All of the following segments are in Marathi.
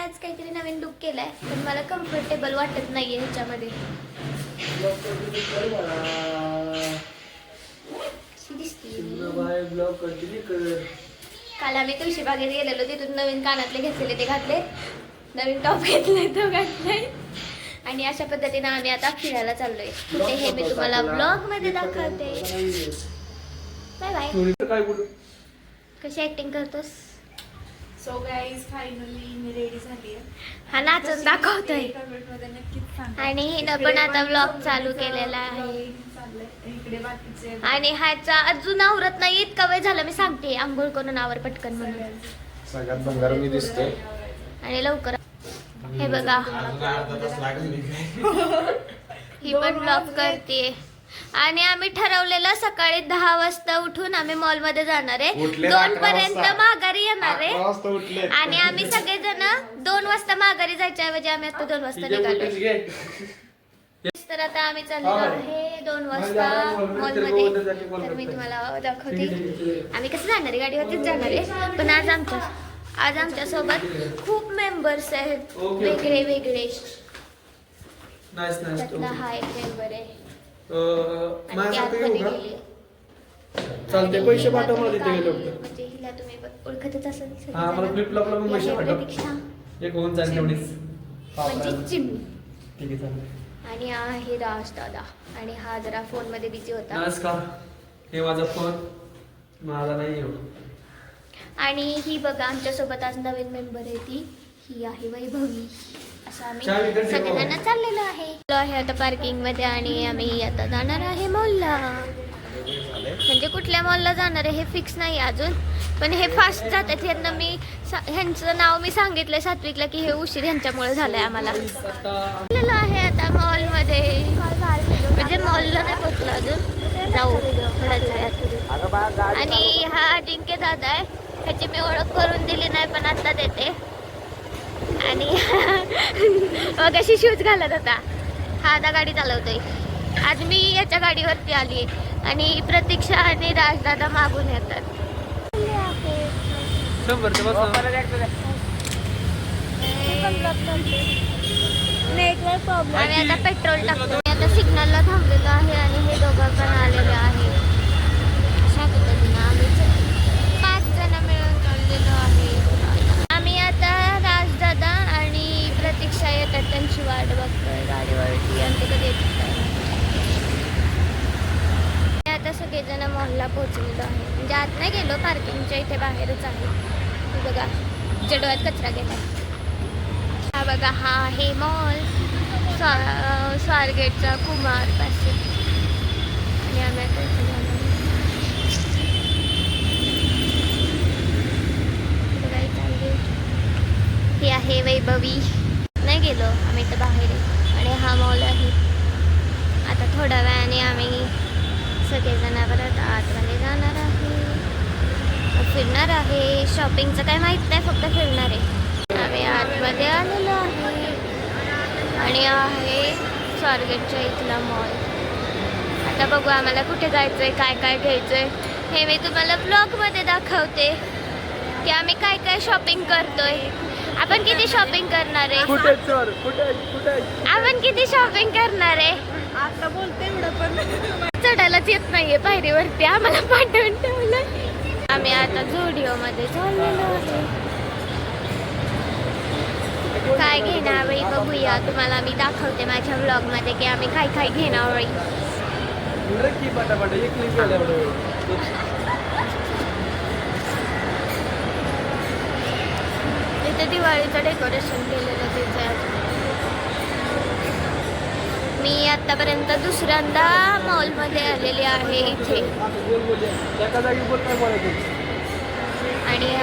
आज काहीतरी नवीन लुक केलाय पण मला कम्फर्टेबल वाटत नाहीये ह्याच्यामध्ये. कशी दिसते काल आम्ही तुळशी बागेत गेलेलो तिथून नवीन कानातले घेतलेले ते घातले. नवीन टॉप घेतले तो घातलाय. आणि अशा पद्धतीने आम्ही आता फिरायला चाललोय. कुठे हे मी तुम्हाला ब्लॉगमध्ये दाखवते बाय बाय कशी ऍक्टिंग करतोस? सो गाईज फायनली मी रेडी झाली हा नाचून दाखवतोय. नक्कीच सांगा. आणि हिनं पण आता ब्लॉग चालू केलेला आहे. चाललंय. इकडे बाकीचे आणि ह्याचा अजून आवरत नाही इतका वेळ झाला मी सांगते आंघोळ करून आवर पटकन म्हणून. सगळ्यात भंगार मी दिसतोय. आणि लवकर. हे बघा. ही पण ब्लॉग करते आणि आम्ही ठरवलेलं सकाळी दहा वाजता उठून आम्ही मॉलमध्ये जाणार आहे. उठले दोन अकरा पर्यंत वाजता. माघारी येणार अकरा आहे वाजता उठले आणि आम्ही सगळेजण दोन वाजता माघारी जायच्या ऐवजी आम्ही आता दोन वाजता निघालो तर आता आम्ही चाललो आहे दोन वाजता मॉलमध्ये तर मी तुम्हाला दाखवते. आम्ही कसं जाणार आहे? गाडीवरतीच जाणार आहे. पण आज आमच्या आज आमच्यासोबत खूप मेंबर्स आहेत. वेगळे वेगळे. त्यातला हा एक मेंबर आहे. आतमध्ये येऊ का. चालते आणि पैसे पाठव मला तिथे गेलो काय- म्हणजे हिला तुम्ही ब- ओळखतच असाल सगळेजण. हा, मला flip-flop ला पण पैसे पाठव. एक होऊन जाईल तेवढीच. म्हणजे चिमणी. ठीक आहे चालेल आणि हा आहे राज दादा. आणि हा जरा फोनमध्ये बिझी होता. नमस्कार. हे माझा फोन. माझा नाही एवढं. आणि ही बघा आमच्यासोबत आज नवीन मेंबर आहे ती. ही आहे वैभवी. असं आम्ही. सगळ्यांना चाललेलो आहे. आता पार्किंगमध्ये आणि आम्ही आता जाणार आहे मॉलला म्हणजे कुठल्या मॉलला जाणार आहे हे फिक्स नाही अजून पण हे फास्ट जातात. ह्यांना मी ह्यांचं नाव मी सांगितलंय सात्विकला की हे उशीर ह्यांच्यामुळे झालंय आम्हाला. आलेलो आहे आता मॉलमध्ये म्हणजे मॉलला नाही पोचलो अजून. जाऊ थोड्याच वेळात आणि हा अजिंक्य दादा आहे. ह्याची मी ओळख करून दिली नाही पण आता देते. आणि मग अशी शूज घालत होता. हा आता गाडी चालवतोय. आज मी याच्या गाडीवरती आली आणि प्रतीक्षा आणि राजदादा मागून येतात. आम्ही आता पेट्रोल टाकतो मी आता सिग्नलला थांबलेलो आहे आणि हे दोघं पण आलेले आहे अशा पद्धतीनं आम्ही पाच जण मिळून चाललेलो आहे आम्ही आता राजदादा आणि रिक्षा येतात त्यांची वाट बघतोय गाडीवरती आणि ते कधी येतात आता सगळेजण मॉलला पोहोचलेलो आहे. म्हणजे आत नाही गेलो पार्किंगच्या इथे बाहेरच आहे. बघा तुझ्या डोळ्यात कचरा गेला हा बघा हा आहे मॉल. स्वा स्वारगेटचा कुमार पाशी आणि आम्ही आता हे बघा आहे वैभवी. नाही गेलो आम्ही तर बाहेर. आणि हा मॉल आहे. आता थोड्या वेळाने आम्ही सगळेजण परत आतमध्ये जाणार आहे. फिरणार आहे. शॉपिंगचं काय माहीत नाही फक्त फिरणार आहे. आम्ही आतमध्ये आलेलो आहे. आणि आहे स्वारगेटच्या इथला मॉल आता बघू आम्हाला कुठे जायचं आहे काय काय घ्यायचं आहे हे मी तुम्हाला ब्लॉगमध्ये दाखवते. की आम्ही काय काय शॉपिंग करतोय. आपण किती शॉपिंग करणार आहे? कुठे चोर कुठे कुठे? आपण किती शॉपिंग करणार आहे? आता बोलते एवढं पण. चढायलाच येत नाहीये पायरीवरती. आम्हाला पाठवून ठेवलं. आम्ही आता झोडिओ मध्ये चाललेलो आहे. काय घेणार बाई? बघूया. तुम्हाला मी दाखवते माझ्या ब्लॉगमध्ये की आम्ही काय काय घेणार एक क्लिप ते दिवाळीचं डेकोरेशन केलेलं तिथे मी आतापर्यंत दुसऱ्यांदा मॉलमध्ये आलेली आहे इथे. आणि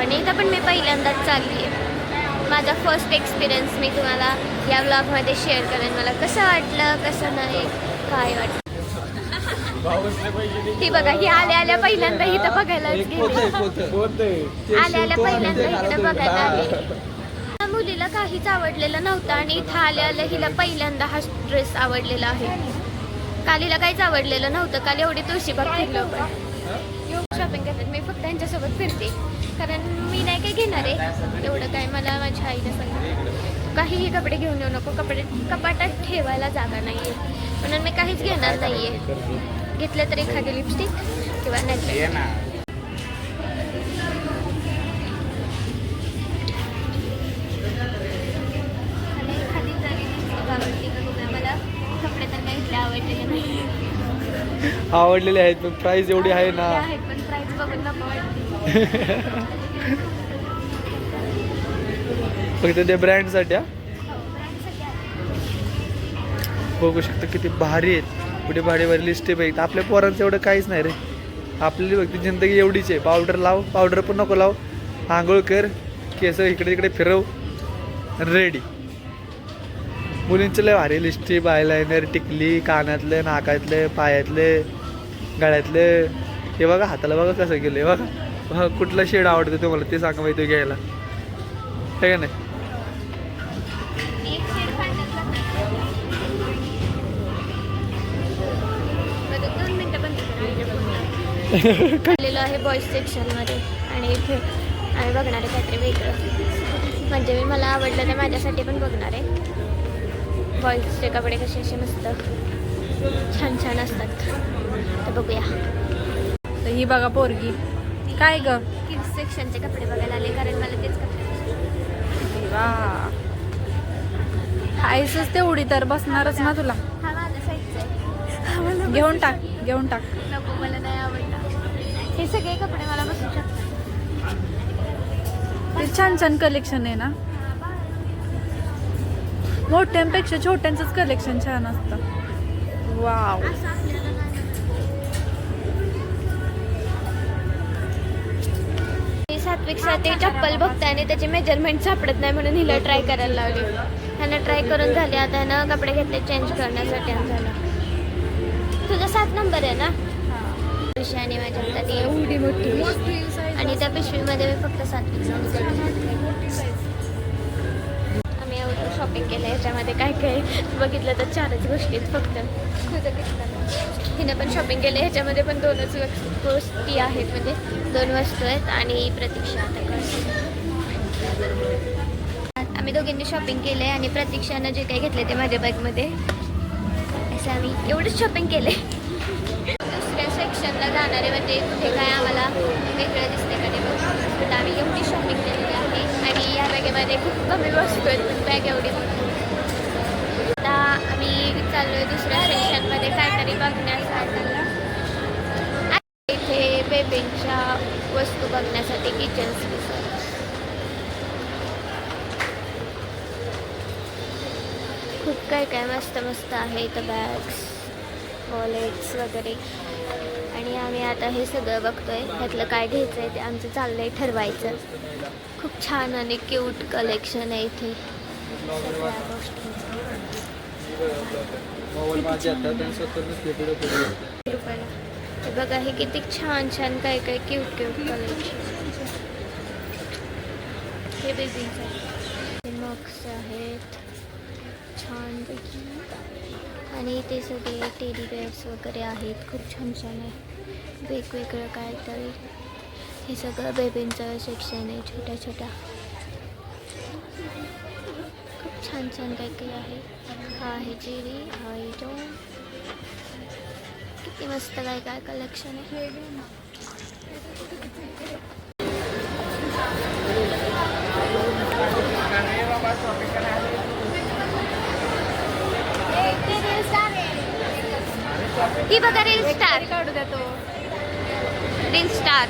आणि इथं पण मी पहिल्यांदाच चालली आहे. माझा फर्स्ट एक्सपिरियन्स मी तुम्हाला या ब्लॉगमध्ये शेअर करेन. मला कसं वाटलं कसं नाही काय वाटलं. ही बघा ही आल्या आल्या पहिल्यांदा इथं बघायलाच गेली. आल्या आल्या पहिल्यांदा इकडे बघायला आले. त्या मुलीला काहीच आवडलेलं नव्हतं आणि इथं आल्या आल्या हिला पहिल्यांदा हा ड्रेस आवडलेला आहे. काल हिला काहीच आवडलेलं नव्हतं. काल एवढी तुळशीबाग फिरलं पण शॉपिंग करतात. मी फक्त यांच्यासोबत फिरते. कारण मी नाही काय घेणार आहे. एवढं काय मला माझ्या आईने सांगितलं काहीही कपडे घेऊन येऊ नको. कपडे कपाटात ठेवायला जागा नाही आहे म्हणून मी काहीच घेणार नाही आहे घेतलं तर एखादी लिपस्टिक किंवा इथले आवडलेले आहेत पण प्राइस एवढी आहे ना. फक्त ते ब्रँडसाठी हा? हो. बघू शकता किती भारी आहेत. कुठे भारी स्टेप आहे आपल्या पोरांचं एवढं काहीच नाही रे. आपली फक्त जिंदगी एवढीच आहे. पावडर लाव पावडर पण नको लाव. आंघोळ कर केस इकडे तिकडे फिरव. रेडी मुलींचं लय भारी लिस्टिप आयलायनर टिकली कानातलं नाकातलं पायातले गळ्यातले. हे बघा हाताला बघा कसं गेलं हे बघा. कुठलं कुठला शेड आवडतं तुम्हाला ते सांगा माहिती घ्यायला ठीक का नाही? आलेलो आहे बॉईज सेक्शनमध्ये आणि इथे आम्ही बघणार आहे काहीतरी वेगळं. म्हणजे मी मला आवडलं ते माझ्यासाठी पण बघणार आहे. बॉईजचे कपडे कसे असे मस्त. छान छान असतात. तर बघूया. तर ही बघा पोरगी. काय ग? किड्स सेक्शनचे कपडे बघायला आले कारण मला तेच कपडे आईसच तेवढी तर बसणारच ना तुला. हा साईजचा घेऊन टाक घेऊन टाक नको मला नाही आवडला हे सगळे कपडे मला बसू शकतात. ते छान छान कलेक्शन आहे ना? मोठ्यांपेक्षा छोट्यांचंच कलेक्शन छान असतं. वाव. मी सात्विकसाठी चप्पल बघते आणि त्याची मेजरमेंट सापडत नाही म्हणून हिला ट्राय करायला लावली. ह्यानं ट्राय करून झाली आता ह्यानं कपडे घेतले चेंज करण्यासाठी. झालं. तुझा सात नंबर आहे ना? आणि माझ्या हातात एवढी मोठी पिशवी. आणि त्या पिशवीमध्ये मी फक्त सात्विक आम्ही एवढं शॉपिंग केलं याच्यामध्ये काय काय बघितलं तर चारच गोष्टी आहेत फक्त हिनं पण शॉपिंग केलं ह्याच्यामध्ये पण दोनच गोष्टी आहेत म्हणजे दोन वस्तू आहेत आणि प्रतीक्षा आता करते. आम्ही दोघींनी शॉपिंग केले आणि प्रतीक्षानं जे काही घेतले ते माझ्या बॅगमध्ये असं आम्ही एवढंच शॉपिंग केले दुसऱ्या सेक्शनला जाणारे म्हणजे कुठे काय आम्हाला वेगळं दिसते का ते बघू. आम्ही एवढी शॉपिंग केलेली आहे आणि या बॅगेमध्ये खूप कमी वस्तू आहेत पण बॅग एवढी आता आम्ही चाललो आहे दुसऱ्या सेक्शनमध्ये काहीतरी बघण्यासाठी. इथे बेबींच्या वस्तू बघण्यासाठी किचन्स खूप काय काय मस्त मस्त आहे इथं बॅग्स वॉलेट्स वगैरे. आणि आम्ही आता हे सगळं बघतोय. ह्यातलं काय घ्यायचं आहे ते आमचं चाललंय ठरवायचं. खूप छान आणि क्यूट कलेक्शन आहे इथे. सगळ्या गोष्टींचं रुपयाला हे बघा हे किती छान छान काय काय क्यूट क्यूट कलेक्शन हे बेबीचं मग्स आहेत. छान पैकी. आणि ते सगळे टेडी बेअर्स वगैरे आहेत. खूप छान छान आहे. वेगवेगळं काय तरी हे सेक्शन आहे, छोट्या छोट्या. खूप छान छान काही काही आहे. हा आहे जेरी हा आहे तो. किती मस्त काय काय कलेक्शन ही बघा रील स्टार. काढू द्या तो. Reel star.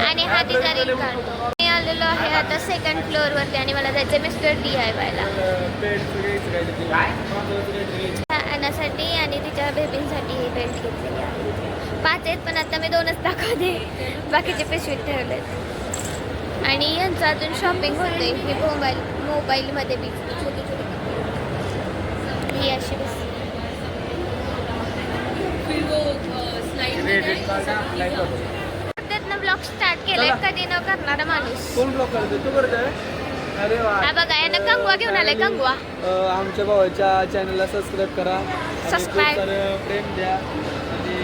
आणि हा तिचा रील काढतो मी आलेलो आहे आता सेकंड फ्लोअर वरती आणि मला जायचं मिस्टर डी आय वायला अन्नासाठी आणि तिच्या बेबींसाठी हे बेल्ट घेतलेली आहे. पाच आहेत पण आता मी दोनच दाखवते. बाकीचे पिशवीत ठेवलेत. आणि यांचं अजून शॉपिंग होते हे मोबाईल मोबाईलमध्ये बी. छोटे छोटे ही अशी बस त्यातनं ब्लॉग स्टार्ट केलाय कधी न करणारा माणूस. कोण ब्लॉक करतो तू करतोय? अरे वा. हा बघा यानं कंगवा घेऊन आलाय कंगवा. अ, आमच्या भावाच्या चॅनलला सबस्क्राईब करा. आणि खूप Subscribe. सारं प्रेम द्या. आणि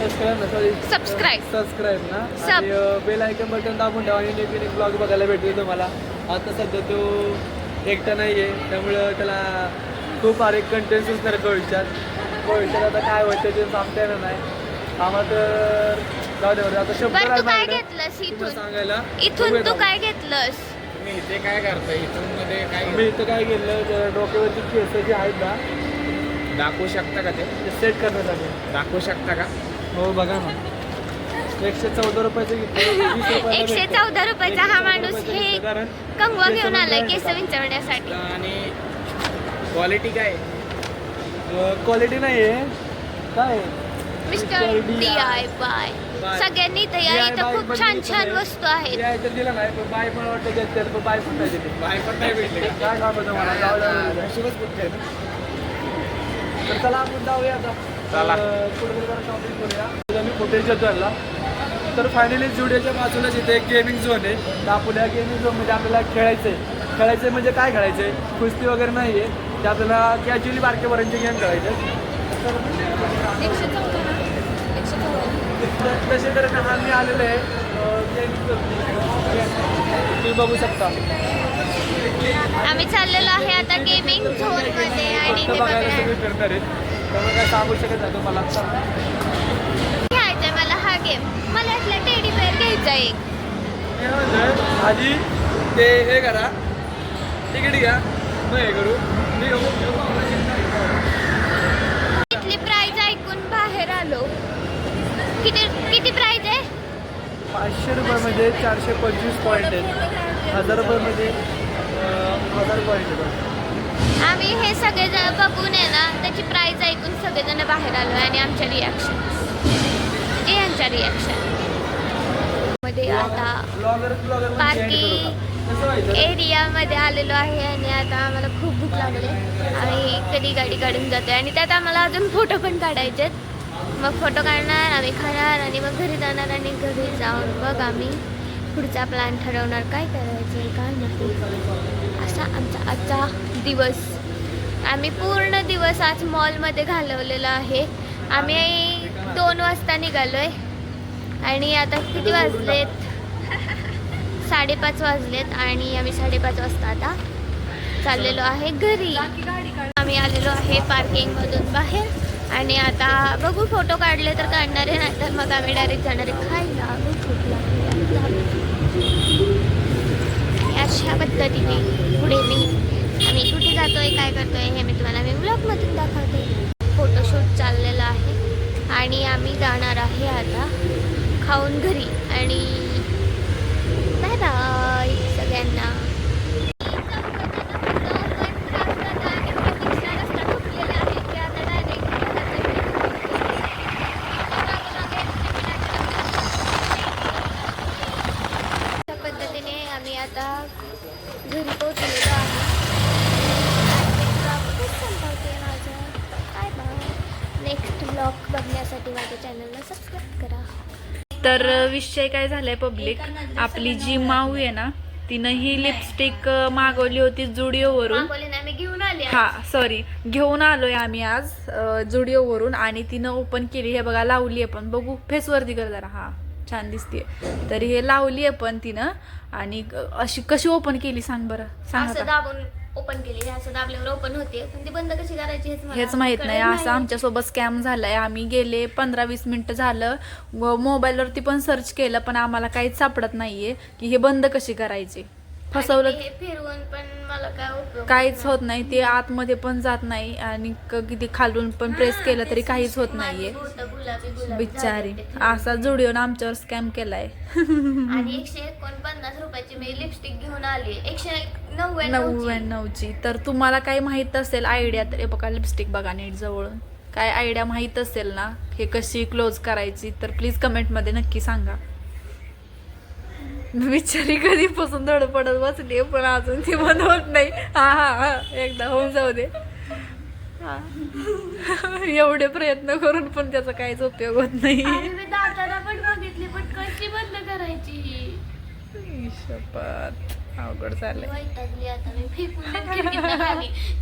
सबस्क्राईब ना सॉरी Subscribe. सबस्क्राईब ना. Sub. आणि बेल आयकन बटन दाबून ठेवा आणि नवीन एक ब्लॉग बघायला भेटेल तुम्हाला. आता सध्या तो एकटा नाही आहे त्यामुळं त्याला खूप सारे कंटेंट सुचणार आहेत भविष्यात भविष्यात आता काय होतं ते सांगता येणार नाही. आम्हाला तर जाऊ दे. आता शब्द बरं तू काय माझ्याकडे. घेतलंस तुम्हाला इथून? सांगायला इथून तू. काय घेतलंस? तुम्ही इथे काय करता इथून मध्ये काय मी इथं काय केलं त्या डोक्यावरची केस जी आहेत ना दाखवू शकता का ते? ते सेट करण्यासाठी दाखवू शकता का? हो बघा ना. एकशे चौदा रुपयाचं घेतलं वीस रुपयाला एकशे भेटतं. चौदा रुपयाचा हा माणूस हे कारण कंगवा घेऊन आलाय केस विंचरण्यासाठी आणि क्वालिटी काय क्वालिटी नाही आहे काय? मिस्टर. D I bye. सगळ्यांनी इथं या इथं खूप छान छान. वस्तू आहेत. दिलं नाही पण बाय पण वाटतं देत त्याला पण बाय पण नाही दिली बाय पण नाही भेटले. का काय सांगतो कुठे ना? तर चला आपण जाऊया आता. चला. कुठेतरी जरा शॉपिंग करूया. आम्ही फुटेज घेतो याला. तर फायनली जुडिओच्या बाजूलाच इथे एक गेमिंग झोन आहे. तर आपल्या गेमिंग झोनमध्ये आपल्याला खेळायचं आहे खेळायचं म्हणजे काय खेळायचं आहे कुस्ती वगैरे नाही आहे ते आपल्याला कॅज्युअली बारकेपर्यंतचे गेम खेळायचे. तसे तर हा मी आलेलो आहे. तुम्ही बघू शकता. आम्ही चाललेलो आहे आता गेमिंग झोनमध्ये आणि ते बघायला बघा. तुम्ही फिरणार आहेत. त्यामुळे काय सांगू शकत नाही तुम्हाला. घ्यायचंय मला हा गेम मला यातला टेडी बेअर घ्यायचा एक. आधी ते हे करा. तिकीट घ्या. मग हे करू. इथली प्राइस ऐकून बाहेर आलो? किती किती प्राइस आहे? पाचशे रुपयामध्ये चारशे पंचवीस पॉईंट आहेत. हजार रुपयामध्ये हजार पॉईंट आहेत. आम्ही हे सगळे जण बघून आहे ना त्याची प्राइस ऐकून सगळेजण बाहेर आलो आणि आमच्या रिॲक्शन हे यांच्या रिॲक्शनमध्ये आता बाकी एरियामध्ये आलेलो आहे आणि आता आम्हाला खूप भूक लागली आम्ही कधी गाडी काढून जातोय आणि त्यात आम्हाला अजून फोटो पण काढायचे मग फोटो काढणार आम्ही खाणार आणि मग घरी जाणार आणि घरी जाऊन मग आम्ही पुढचा प्लॅन ठरवणार. काय करायचं काय नाही. असा आमचा आजचा दिवस. आम्ही पूर्ण दिवस आज मॉलमध्ये घालवलेला आहे. आम्ही दोन वाजता निघालो आहे आणि आता किती वाजलेत? साडेपाच वाजलेत आणि आम्ही साडेपाच वाजता आता चाललेलो आहे घरी. आम्ही आलेलो आहे पार्किंगमधून बाहेर आणि आता बघू फोटो काढले तर काढणार आहे नाही तर मग आम्ही डायरेक्ट जाणार आहे खायला. अशा पद्धतीने पुढे मी आम्ही कुठे जातोय काय करतोय हे मी तुम्हाला मी ब्लॉगमधून दाखवते. फोटोशूट चाललेला आहे आणि आम्ही जाणार आहे आता खाऊन घरी आणि बाय सगळ्यांना. अशा पद्धतीने आम्ही आता घरी पोहोचलेलो आहे. संपवते माझं. काय नेक्स्ट ब्लॉग बघण्यासाठी माझ्या चॅनलला सबस्क्राईब करा. तर विषय काय झालाय पब्लिक आपली जी माऊ आहे ना तिनं ही लिपस्टिक मागवली होती जुडिओवरून. हा सॉरी घेऊन आलोय आम्ही आज जुडिओवरून आणि तिनं ओपन केली. हे बघा लावली आहे पण. बघू फेसवरती कर जरा. हा छान दिसते तर हे लावली आहे पण तिनं आणि अशी कशी ओपन केली सांग बरं? सांग. दाबून ओपन केली हे असं दाबल्यावर ओपन होते. पण ती बंद कशी करायची हेच मला हेच माहीत नाही. असं आमच्यासोबत स्कॅम झालाय. आम्ही गेले पंधरा वीस मिनिटं झालं. व मोबाईलवरती पण सर्च केलं पण आम्हाला काहीच सापडत नाहीये की हे बंद कशी करायचे. फसवलं आणि हे फिरवून पण मला काय उपयोग काहीच होत नाही. ते आतमध्ये पण जात नाही आणि क- किती खालून पण प्रेस केलं तरी काहीच होत नाहीये. बिचारी. ते. असा जुडिओन आमच्यावर स्कॅम केलाय. आणि एकशे एकोणपन्नास रुपयाची मी लिपस्टिक घेऊन आली. एकशे नव्याण्णव नव्याण्णवची. तर तुम्हाला काही माहीत असेल आयडिया तर हे बघा लिपस्टिक बघा नीट जवळून. काय आयडिया माहीत असेल ना हे कशी क्लोज करायची तर प्लीज कमेंटमध्ये नक्की सांगा. बिचारी कधीपासून धड पडत बसली पण अजून ती बंद होत नाही. हा हा हा एकदा होऊन जाऊ दे. हा. एवढे प्रयत्न करून पण त्याचा काहीच उपयोग होत नाही. आणि मी दाताला पण बघितली पण कशी बंद करायची? शपथ अवघड खाली.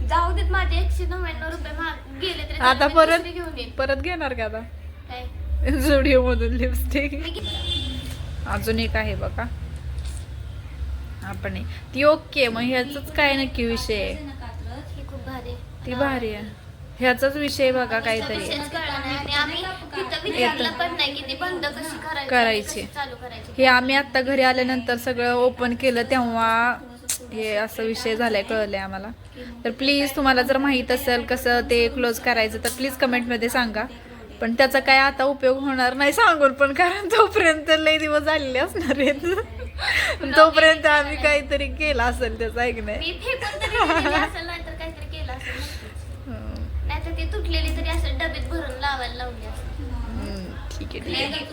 जाऊ देत माझे एकशे नव्याण्णव रुपये गेले तरी आता परत घेऊन परत घेणार का आता? काय? झुडिओ मधून लिपस्टिक. अजून एक आहे बघा. आपण ती ओके मग ह्याच काय नक्की विषय आहे? ही खूप भारी आहे. ती भारी आहे. ह्याचाच विषय बघा काहीतरी. विशेष कळला नाही आणि आम्ही तिथं विचारलं पण नाही की ती बंद कशी करायची करायची. कशी चालू करायची. हे आम्ही आता घरी आल्यानंतर सगळं ओपन केलं तेव्हा हे असं विषय झालाय कळलंय आम्हाला. तर प्लीज तुम्हाला जर माहीत असेल कसं ते क्लोज करायचं तर प्लीज कमेंटमध्ये सांगा. पण त्याचा काय आता उपयोग होणार नाही सांगून पण कारण तोपर्यंत लई दिवस झालेले असणार आहेत. तोपर्यंत आम्ही काहीतरी केलं असेल त्याचं ऐक नाही? ठीक आहे ठीक आहे.